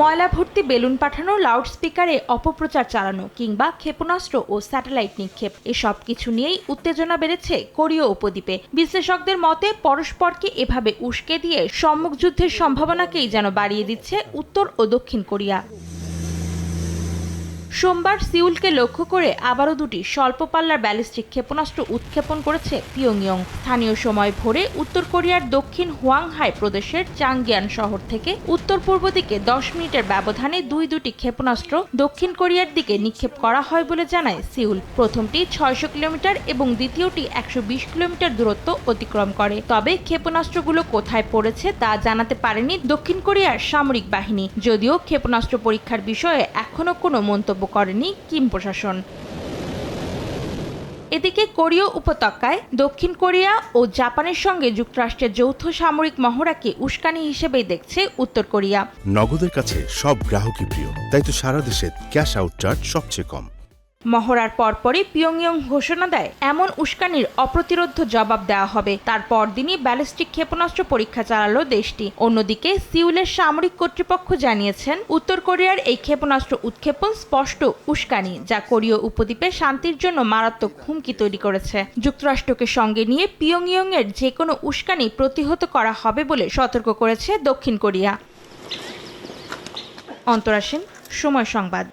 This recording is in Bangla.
ময়লা ভর্তি বেলুন পাঠানো, লাউডস্পিকারে অপপ্রচার চালানো কিংবা ক্ষেপণাস্ত্র ও স্যাটেলাইট নিক্ষেপ। এসব কিছু নিয়েই উত্তেজনা বেড়েছে কোরীয় উপদ্বীপে। বিশ্লেষকদের মতে, পরস্পরকে এভাবে উস্কে দিয়ে সম্মুখ যুদ্ধের সম্ভাবনাকেই যেন বাড়িয়ে দিচ্ছে উত্তর ও দক্ষিণ কোরিয়া। সোমবার সিউলকে লক্ষ্য করে আবারও দুটি স্বল্প পাল্লার ব্যালিস্টিক ক্ষেপণাস্ত্র উৎক্ষেপণ করেছে পিয়ংইয়ং। স্থানীয় সময় ভোরে উত্তর কোরিয়ার দক্ষিণ হুয়াংহাই প্রদেশের চাংগিয়ান শহর থেকে উত্তর পূর্ব দিকে দশ মিনিটের ব্যবধানে দুই দুটি ক্ষেপণাস্ত্র দক্ষিণ কোরিয়ার দিকে নিক্ষেপ করা হয় বলে জানায় সিউল। প্রথমটি ছয়শো কিলোমিটার এবং দ্বিতীয়টি একশো বিশ কিলোমিটার দূরত্ব অতিক্রম করে। তবে ক্ষেপণাস্ত্রগুলো কোথায় পড়েছে তা জানাতে পারেনি দক্ষিণ কোরিয়ার সামরিক বাহিনী। যদিও ক্ষেপণাস্ত্র পরীক্ষার বিষয়ে এখনও কোনো মন্তব্য করেনি কিম প্রশাসন। এদিকে কোরীয় উপত্যকায় দক্ষিণ কোরিয়া ও জাপানের সঙ্গে যুক্তরাষ্ট্রের যৌথ সামরিক মহড়াকে উস্কানি হিসেবে দেখছে উত্তর কোরিয়া। নগদের কাছে সব গ্রাহকই প্রিয়, তাই তো সারা দেশে ক্যাশ আউট চার্জ সবচেয়ে কম। মহড়ার পরপরই পিয়ংইয়ং ঘোষণা দেয়, এমন উস্কানির অপ্রতিরোধ জবাব দেওয়া হবে। তার পরদিনই ব্যালিস্টিক ক্ষেপণাস্ত্র পরীক্ষা চালালো দেশটি। অন্যদিকে সিউলের সামরিক কর্তৃপক্ষ জানিয়েছেন, উত্তর কোরিয়ার এই ক্ষেপণাস্ত্র উৎক্ষেপণ স্পষ্ট উস্কানি, যা কোরীয় উপদ্বীপে শান্তির জন্য মারাত্মক হুমকি তৈরি করেছে। যুক্তরাষ্ট্রকে সঙ্গে নিয়ে পিয়ংইয়ং এর যে কোনো উস্কানি প্রতিহত করা হবে বলে সতর্ক করেছে দক্ষিণ কোরিয়া। অন্তরাসীন, সময় সংবাদ।